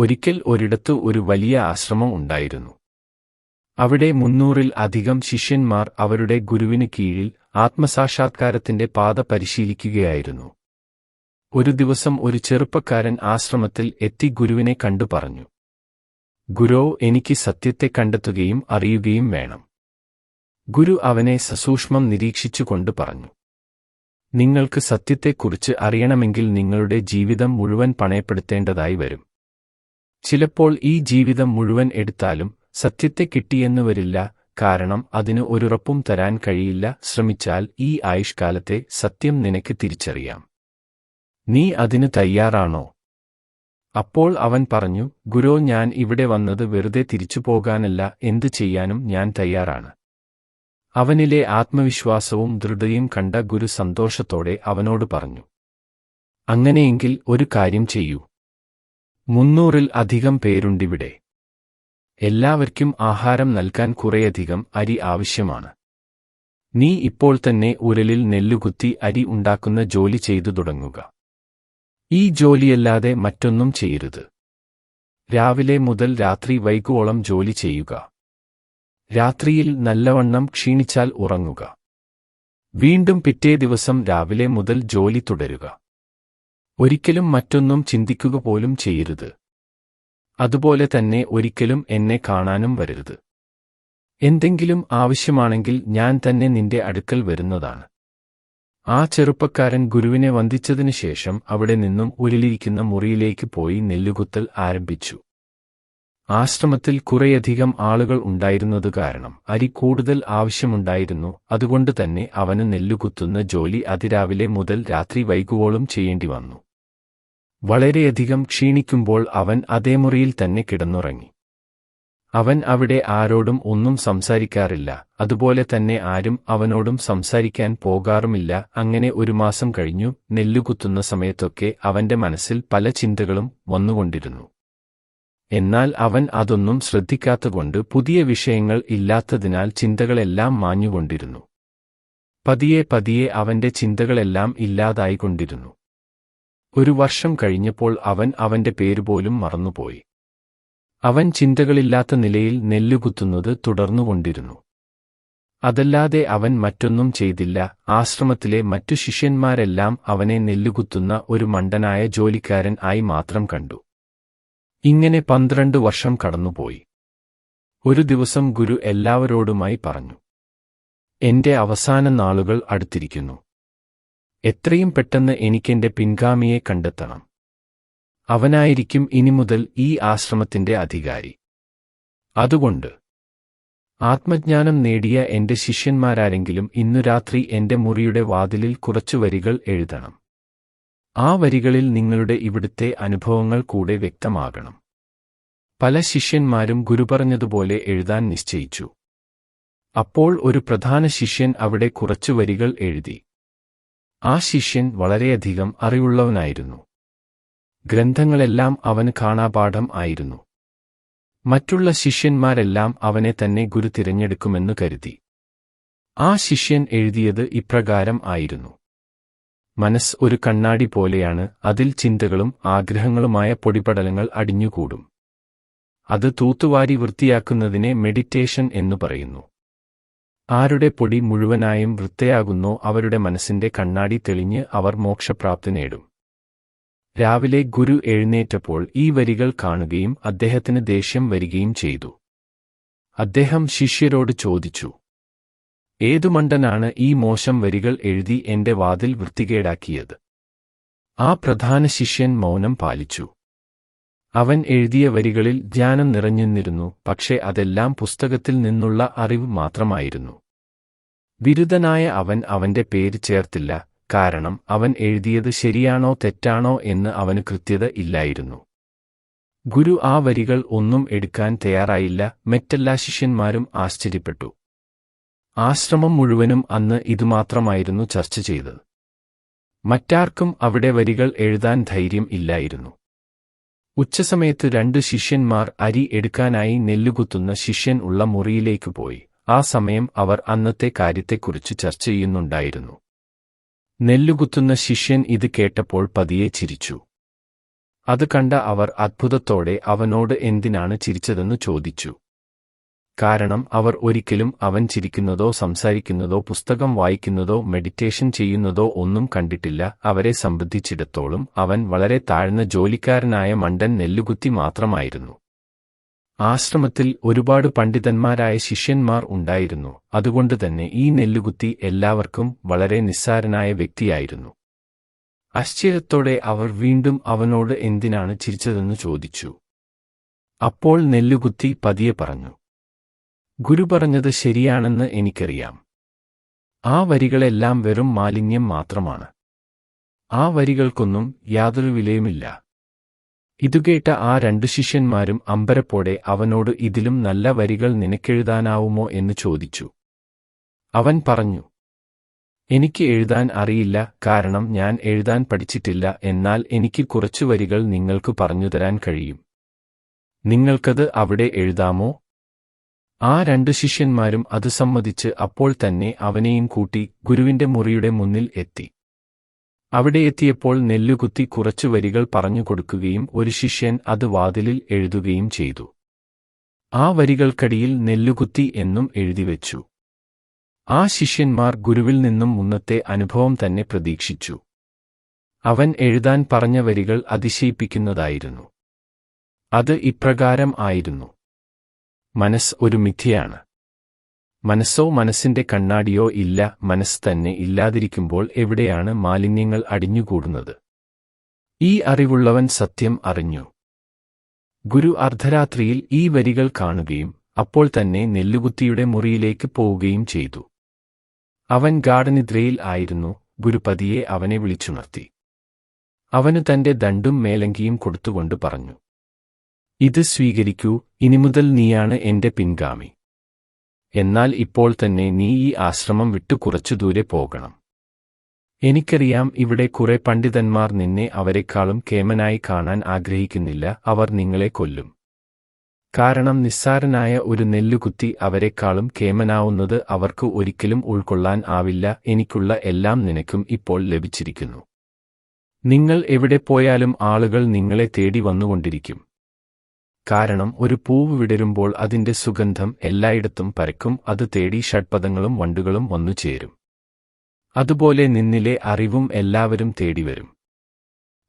ഒരിക്കൽ ഒരിടത്ത് ഒരു വലിയ ആശ്രമം ഉണ്ടായിരുന്നു. അവിടെ മുന്നൂറിൽ അധികം ശിഷ്യന്മാർ അവരുടെ ഗുരുവിന് കീഴിൽ ആത്മസാക്ഷാത്കാരത്തിന്റെ പാത പരിശീലിക്കുകയായിരുന്നു. ഒരു ദിവസം ഒരു ചെറുപ്പക്കാരൻ ആശ്രമത്തിൽ എത്തി ഗുരുവിനെ കണ്ടു പറഞ്ഞു. ഗുരോ എനിക്ക് സത്യത്തെ കണ്ടെത്തുകയും അറിയുകയും വേണം. ഗുരു അവനെ സസൂക്ഷ്മം നിരീക്ഷിച്ചുകൊണ്ട് പറഞ്ഞു. നിങ്ങൾക്ക് സത്യത്തെക്കുറിച്ച് അറിയണമെങ്കിൽ നിങ്ങളുടെ ജീവിതം മുഴുവൻ പണയപ്പെടുത്തേണ്ടതായി വരും. ചിലപ്പോൾ ഈ ജീവിതം മുഴുവൻ എടുത്താലും സത്യത്തെ കിട്ടിയെന്നു വരില്ല കാരണം അതിന് ഒരുറപ്പും തരാൻ കഴിയില്ല. ശ്രമിച്ചാൽ ഈ ആയുഷ്കാലത്തെ സത്യം നിനക്ക് തിരിച്ചറിയാം. നീ അതിന് തയ്യാറാണോ? അപ്പോൾ അവൻ പറഞ്ഞു ഗുരോ ഞാൻ ഇവിടെ വന്നത് വെറുതെ തിരിച്ചു പോകാനല്ല എന്തു ചെയ്യാനും ഞാൻ തയ്യാറാണ്. അവനിലെ ആത്മവിശ്വാസവും ദൃഢയും കണ്ട ഗുരു സന്തോഷത്തോടെ അവനോട് പറഞ്ഞു അങ്ങനെയെങ്കിൽ ഒരു കാര്യം ചെയ്യൂ. മുന്നൂറിൽ അധികം പേരുണ്ടിവിടെ. എല്ലാവർക്കും ആഹാരം നൽകാൻ കുറേയധികം അരി ആവശ്യമാണ്. നീ ഇപ്പോൾ തന്നെ ഉരലിൽ നെല്ലുകുത്തി അരി ഉണ്ടാക്കുന്ന ജോലി ചെയ്തു തുടങ്ങുക. ഈ ജോലിയല്ലാതെ മറ്റൊന്നും ചെയ്യരുത്. രാവിലെ മുതൽ രാത്രി വൈകുവോളം ജോലി ചെയ്യുക. രാത്രിയിൽ നല്ലവണ്ണം ക്ഷീണിച്ചാൽ ഉറങ്ങുക. വീണ്ടും പിറ്റേ ദിവസം രാവിലെ മുതൽ ജോലി തുടരുക. ഒരിക്കലും മറ്റൊന്നും ചിന്തിക്കുക പോലും ചെയ്യരുത്. അതുപോലെ തന്നെ ഒരിക്കലും എന്നെ കാണാനും വരരുത്. എന്തെങ്കിലും ആവശ്യമാണെങ്കിൽ ഞാൻ തന്നെ നിന്റെ അടുക്കൽ വരുന്നതാണ്. ആ ചെറുപ്പക്കാരൻ ഗുരുവിനെ വന്ദിച്ചതിനു ശേഷം അവിടെ നിന്നും ഉരുളിയിരിക്കുന്ന മുറിയിലേക്ക് പോയി നെല്ലുകുത്തൽ ആരംഭിച്ചു. ആശ്രമത്തിൽ കുറേയധികം ആളുകൾ ഉണ്ടായിരുന്നത് കാരണം അരി കൂടുതൽ ആവശ്യമുണ്ടായിരുന്നു അതുകൊണ്ട് തന്നെ അവന് നെല്ലുകുത്തുന്ന ജോലി അതിരാവിലെ മുതൽ രാത്രി വൈകുവോളം ചെയ്യേണ്ടി വന്നു. വളരെയധികം ക്ഷീണിക്കുമ്പോൾ അവൻ അതേ മുറിയിൽ തന്നെ കിടന്നുറങ്ങി. അവൻ അവിടെ ആരോടും ഒന്നും സംസാരിക്കാറില്ല അതുപോലെ തന്നെ ആരും അവനോടും സംസാരിക്കാൻ പോകാറുമില്ല. അങ്ങനെ ഒരു മാസം കഴിഞ്ഞു നെല്ലുകുത്തുന്ന സമയത്തൊക്കെ അവന്റെ മനസ്സിൽ പല ചിന്തകളും വന്നുകൊണ്ടിരുന്നു. എന്നാൽ അവൻ അതൊന്നും ശ്രദ്ധിക്കാത്തതുകൊണ്ട് പുതിയ വിഷയങ്ങൾ ഇല്ലാത്തതിനാൽ ചിന്തകളെല്ലാം മാഞ്ഞുകൊണ്ടിരുന്നു. പതിയെ പതിയെ അവന്റെ ചിന്തകളെല്ലാം ഇല്ലാതായിക്കൊണ്ടിരുന്നു. ഒരു വർഷം കഴിഞ്ഞപ്പോൾ അവൻ അവന്റെ പേരുപോലും മറന്നുപോയി. അവൻ ചിന്തകളില്ലാത്ത നിലയിൽ നെല്ലുകുത്തുന്നത് തുടർന്നുകൊണ്ടിരുന്നു. അതല്ലാതെ അവൻ മറ്റൊന്നും ചെയ്തില്ല. ആശ്രമത്തിലെ മറ്റു ശിഷ്യന്മാരെല്ലാം അവനെ നെല്ലുകുത്തുന്ന ഒരു മണ്ടനായ ജോലിക്കാരൻ ആയി മാത്രം കണ്ടു. ഇങ്ങനെ പന്ത്രണ്ട് വർഷം കടന്നുപോയി. ഒരു ദിവസം ഗുരു എല്ലാവരോടുമായി പറഞ്ഞു എന്റെ അവസാന നാളുകൾ അടുത്തിരിക്കുന്നു. എത്രയും പെട്ടെന്ന് എനിക്കെന്റെ പിൻഗാമിയെ കണ്ടെത്തണം. അവനായിരിക്കും ഇനി മുതൽ ഈ ആശ്രമത്തിന്റെ അധികാരി. അതുകൊണ്ട് ആത്മജ്ഞാനം നേടിയ എന്റെ ശിഷ്യന്മാരാരെങ്കിലും ഇന്നു രാത്രി എന്റെ മുറിയുടെ വാതിലിൽ കുറച്ചു വരികൾ എഴുതണം. ആ വരികളിൽ നിങ്ങളുടെ ഇവിടുത്തെ അനുഭവങ്ങൾ കൂടെ വ്യക്തമാകണം. പല ശിഷ്യന്മാരും ഗുരു പറഞ്ഞതുപോലെ എഴുതാൻ നിശ്ചയിച്ചു. അപ്പോൾ ഒരു പ്രധാന ശിഷ്യൻ അവിടെ കുറച്ചു വരികൾ എഴുതി. ആ ശിഷ്യൻ വളരെയധികം അറിവുള്ളവനായിരുന്നു. ഗ്രന്ഥങ്ങളെല്ലാം അവന് കാണാപാഠം ആയിരുന്നു. മറ്റുള്ള ശിഷ്യന്മാരെല്ലാം അവനെ തന്നെ ഗുരു തിരഞ്ഞെടുക്കുമെന്നു കരുതി. ആ ശിഷ്യൻ എഴുതിയത് ഇപ്രകാരം ആയിരുന്നു. മനസ്സ് ഒരു കണ്ണാടി പോലെയാണ് അതിൽ ചിന്തകളും ആഗ്രഹങ്ങളുമായ പൊടിപടലങ്ങൾ അടിഞ്ഞുകൂടും. അത് തൂത്തുവാരി വൃത്തിയാക്കുന്നതിനെ മെഡിറ്റേഷൻ എന്നു പറയുന്നു. ആരുടെ പൊടി മുഴുവനായും വൃത്തയാകുന്നോ അവരുടെ മനസ്സിന്റെ കണ്ണാടി തെളിഞ്ഞ് അവർ മോക്ഷപ്രാപ്തി നേടും. രാവിലെ ഗുരു എഴുന്നേറ്റപ്പോൾ ഈ വരികൾ കാണുകയും അദ്ദേഹത്തിന് ദേഷ്യം വരികയും ചെയ്തു. അദ്ദേഹം ശിഷ്യരോട് ചോദിച്ചു ഏതു മണ്ടനാണ് ഈ മോശം വരികൾ എഴുതി എന്റെ വാതിൽ വൃത്തികേടാക്കിയത്? ആ പ്രധാന ശിഷ്യൻ മൗനം പാലിച്ചു. അവൻ എഴുതിയ വരികളിൽ ധ്യാനം നിറഞ്ഞിരുന്നു പക്ഷേ അതെല്ലാം പുസ്തകത്തിൽ നിന്നുള്ള അറിവ് മാത്രമായിരുന്നു. ബിരുദനായ അവൻ അവന്റെ പേര് ചേർത്തില്ല കാരണം അവൻ എഴുതിയത് ശരിയാണോ തെറ്റാണോ എന്ന് അവന് കൃത്യത ഇല്ലായിരുന്നു. ഗുരു ആ വരികൾ ഒന്നും എടുക്കാൻ തയ്യാറായില്ല മറ്റെല്ലാ ശിഷ്യന്മാരും ആശ്ചര്യപ്പെട്ടു. ആശ്രമം മുഴുവനും അന്ന് ഇതുമാത്രമായിരുന്നു ചർച്ച ചെയ്തത്. മറ്റാർക്കും അവിടെ വരികൾ എഴുതാൻ ധൈര്യം ഇല്ലായിരുന്നു. ഉച്ചസമയത്ത് രണ്ട് ശിഷ്യന്മാർ അരി എടുക്കാനായി നെല്ലുകുത്തുന്ന ശിഷ്യൻ ഉള്ള മുറിയിലേക്ക് പോയി. ആ സമയം അവർ അന്നത്തെ കാര്യത്തെക്കുറിച്ച് ചർച്ച ചെയ്യുന്നുണ്ടായിരുന്നു. നെല്ലുകുത്തുന്ന ശിഷ്യൻ ഇത് കേട്ടപ്പോൾ പതിയെ ചിരിച്ചു. അത് കണ്ട അവർ അത്ഭുതത്തോടെ അവനോട് എന്തിനാണ് ചിരിച്ചതെന്ന് ചോദിച്ചു. കാരണം അവർ ഒരിക്കലും അവൻ ചിരിക്കുന്നതോ സംസാരിക്കുന്നതോ പുസ്തകം വായിക്കുന്നതോ മെഡിറ്റേഷൻ ചെയ്യുന്നതോ ഒന്നും കണ്ടിട്ടില്ല. അവരെ സംബന്ധിച്ചിടത്തോളം അവൻ വളരെ താഴ്ന്ന ജോലിക്കാരനായ മണ്ടൻ നെല്ലുകുത്തി മാത്രമായിരുന്നു. ആശ്രമത്തിൽ ഒരുപാട് പണ്ഡിതന്മാരായ ശിഷ്യന്മാർ ഉണ്ടായിരുന്നു. അതുകൊണ്ടുതന്നെ ഈ നെല്ലുകുത്തി എല്ലാവർക്കും വളരെ നിസ്സാരനായ വ്യക്തിയായിരുന്നു. ആശ്ചര്യത്തോടെ അവർ വീണ്ടും അവനോട് എന്തിനാണ് ചിരിച്ചതെന്ന് ചോദിച്ചു. അപ്പോൾ നെല്ലുകുത്തി പതിയെ പറഞ്ഞു ഗുരു പറഞ്ഞത് ശരിയാണെന്ന് എനിക്കറിയാം. ആ വരികളെല്ലാം വെറും മാലിന്യം മാത്രമാണ്. ആ വരികൾക്കൊന്നും യാതൊരു വിലയുമില്ല. ഇതുകേട്ട ആ രണ്ടു ശിഷ്യന്മാരും അമ്പരപ്പോടെ അവനോട് ഇതിലും നല്ല വരികൾ നിനക്കെഴുതാനാവുമോ എന്ന് ചോദിച്ചു. അവൻ പറഞ്ഞു എനിക്ക് എഴുതാൻ അറിയില്ല കാരണം ഞാൻ എഴുതാൻ പഠിച്ചിട്ടില്ല എന്നാൽ എനിക്ക് കുറച്ചു വരികൾ നിങ്ങൾക്ക് പറഞ്ഞുതരാൻ കഴിയും. നിങ്ങൾക്കത് അവിടെ എഴുതാമോ? ആ രണ്ടു ശിഷ്യന്മാരും അത് സമ്മതിച്ച് അപ്പോൾ തന്നെ അവനെയും കൂട്ടി ഗുരുവിന്റെ മുറിയുടെ മുന്നിൽ എത്തി. അവിടെ എത്തിയപ്പോൾ നെല്ലുകുത്തി കുറച്ചു വരികൾ പറഞ്ഞു കൊടുക്കുകയും ഒരു ശിഷ്യൻ അത് വാതിലിൽ എഴുതുകയും ചെയ്തു. ആ വരികൾക്കടിയിൽ നെല്ലുകുത്തി എന്നും എഴുതിവെച്ചു ആ ശിഷ്യന്മാർ ഗുരുവിൽ നിന്നും മുന്നത്തെ അനുഭവം തന്നെ പ്രതീക്ഷിച്ചു. അവൻ എഴുതാൻ പറഞ്ഞ വരികൾ അതിശയിപ്പിക്കുന്നതായിരുന്നു. അത് ഇപ്രകാരം ആയിരുന്നു. മനസ്സ് ഒരു മിഥ്യയാണ്. മനസ്സോ മനസ്സിന്റെ കണ്ണാടിയോ ഇല്ല മനസ്സ് തന്നെ ഇല്ലാതിരിക്കുമ്പോൾ എവിടെയാണ് മാലിന്യങ്ങൾ അടിഞ്ഞുകൂടുന്നത്? ഈ അറിവുള്ളവൻ സത്യം അറിഞ്ഞു. ഗുരു അർദ്ധരാത്രിയിൽ ഈ വരികൾ കാണുകയും അപ്പോൾ തന്നെ നെല്ലുകുത്തിയുടെ മുറിയിലേക്ക് പോവുകയും ചെയ്തു. അവൻ ഗാഠനിദ്രയിൽ ആയിരുന്നു ഗുരുപതിയെ അവനെ വിളിച്ചുണർത്തി. അവനു തന്റെ ദണ്ടും മേലങ്കിയും കൊടുത്തുകൊണ്ട് പറഞ്ഞു ഇത് സ്വീകരിക്കൂ ഇനിമുതൽ നീയാണ് എന്റെ പിൻഗാമി. എന്നാൽ ഇപ്പോൾ തന്നെ നീ ഈ ആശ്രമം വിട്ടു കുറച്ചു ദൂരെ പോകണം. എനിക്കറിയാം ഇവിടെ കുറെ പണ്ഡിതന്മാർ നിന്നെ അവരെക്കാളും കേമനായി കാണാൻ ആഗ്രഹിക്കുന്നില്ല അവർ നിങ്ങളെ കൊല്ലും. കാരണം നിസ്സാരനായ ഒരു നെല്ലുകുത്തി അവരെക്കാളും കേമനാവുന്നത് അവർക്ക് ഒരിക്കലും ഉൾക്കൊള്ളാൻ ആവില്ല എനിക്കുള്ള എല്ലാം നിനക്കും ഇപ്പോൾ ലഭിച്ചിരിക്കുന്നു. നിങ്ങൾ എവിടെ പോയാലും ആളുകൾ നിങ്ങളെ തേടി വന്നുകൊണ്ടിരിക്കും. കാരണം ഒരു പൂവ് വിടരുമ്പോൾ അതിന്റെ സുഗന്ധം എല്ലായിടത്തും പരക്കും അത് തേടി ഷഡ്പദങ്ങളും വണ്ടുകളും വന്നു ചേരും. അതുപോലെ നിന്നിലെ അറിവും എല്ലാവരും തേടിവരും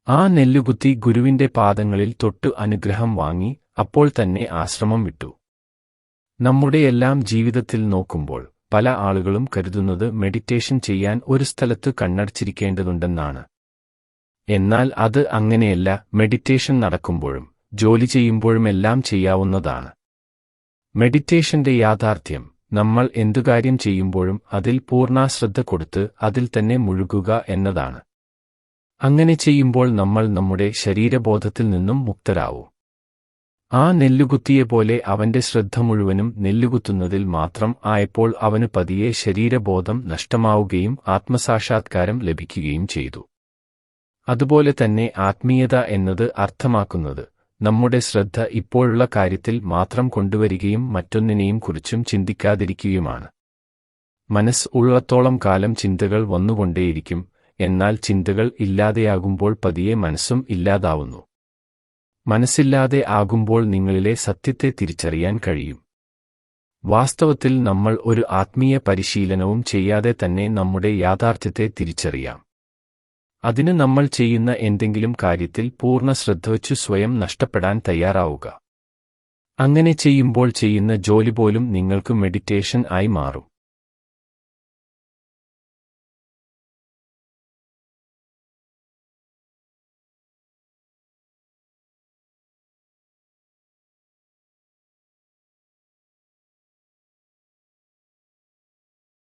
ആ നെല്ലുകുത്തി ഗുരുവിന്റെ പാദങ്ങളിൽ തൊട്ടു അനുഗ്രഹം വാങ്ങി അപ്പോൾ തന്നെ ആശ്രമം വിട്ടു. നമ്മുടെയെല്ലാം ജീവിതത്തിൽ നോക്കുമ്പോൾ പല ആളുകളും കരുതുന്നത് മെഡിറ്റേഷൻ ചെയ്യാൻ ഒരു സ്ഥലത്ത് കണ്ണടച്ചിരിക്കേണ്ടതുണ്ടെന്നാണ്. എന്നാൽ അത് അങ്ങനെയല്ല മെഡിറ്റേഷൻ നടക്കുമ്പോഴും ജോലി ചെയ്യുമ്പോഴുമെല്ലാം ചെയ്യാവുന്നതാണ്. മെഡിറ്റേഷന്റെ യാഥാർത്ഥ്യം. നമ്മൾ എന്തു കാര്യം ചെയ്യുമ്പോഴും അതിൽ പൂർണാശ്രദ്ധ കൊടുത്ത് അതിൽ തന്നെ മുഴുകുക എന്നതാണ്. അങ്ങനെ ചെയ്യുമ്പോൾ നമ്മൾ നമ്മുടെ ശരീരബോധത്തിൽ നിന്നും മുക്തരാവും. ആ നെല്ലുകുത്തിയെ പോലെ അവന്റെ ശ്രദ്ധ മുഴുവനും നെല്ലുകുത്തുന്നതിൽ മാത്രം ആയപ്പോൾ അവന് പതിയെ ശരീരബോധം നഷ്ടമാവുകയും ആത്മസാക്ഷാത്കാരം ലഭിക്കുകയും ചെയ്തു. അതുപോലെ തന്നെ ആത്മീയത എന്നത് അർത്ഥമാക്കുന്നത് നമ്മുടെ ശ്രദ്ധ ഇപ്പോഴുള്ള കാര്യത്തിൽ മാത്രം കൊണ്ടുവരികയും മറ്റൊന്നിനെയും കുറിച്ചും ചിന്തിക്കാതിരിക്കുകയുമാണ്. മനസ്സ് ഉള്ളത്തോളം കാലം ചിന്തകൾ വന്നുകൊണ്ടേയിരിക്കും എന്നാൽ ചിന്തകൾ ഇല്ലാതെയാകുമ്പോൾ പതിയെ മനസ്സും ഇല്ലാതാവുന്നു. മനസ്സില്ലാതെ ആകുമ്പോൾ നിങ്ങളിലെ സത്യത്തെ തിരിച്ചറിയാൻ കഴിയും. വാസ്തവത്തിൽ നമ്മൾ ഒരു ആത്മീയ പരിശീലനവും ചെയ്യാതെ തന്നെ നമ്മുടെ യാഥാർത്ഥ്യത്തെ തിരിച്ചറിയാം. അതിന് നമ്മൾ ചെയ്യുന്ന എന്തെങ്കിലും കാര്യത്തിൽ പൂർണ ശ്രദ്ധ വച്ചു സ്വയം നഷ്ടപ്പെടാൻ തയ്യാറാവുക. അങ്ങനെ ചെയ്യുമ്പോൾ ചെയ്യുന്ന ജോലി പോലും നിങ്ങൾക്ക് മെഡിറ്റേഷൻ ആയി മാറും.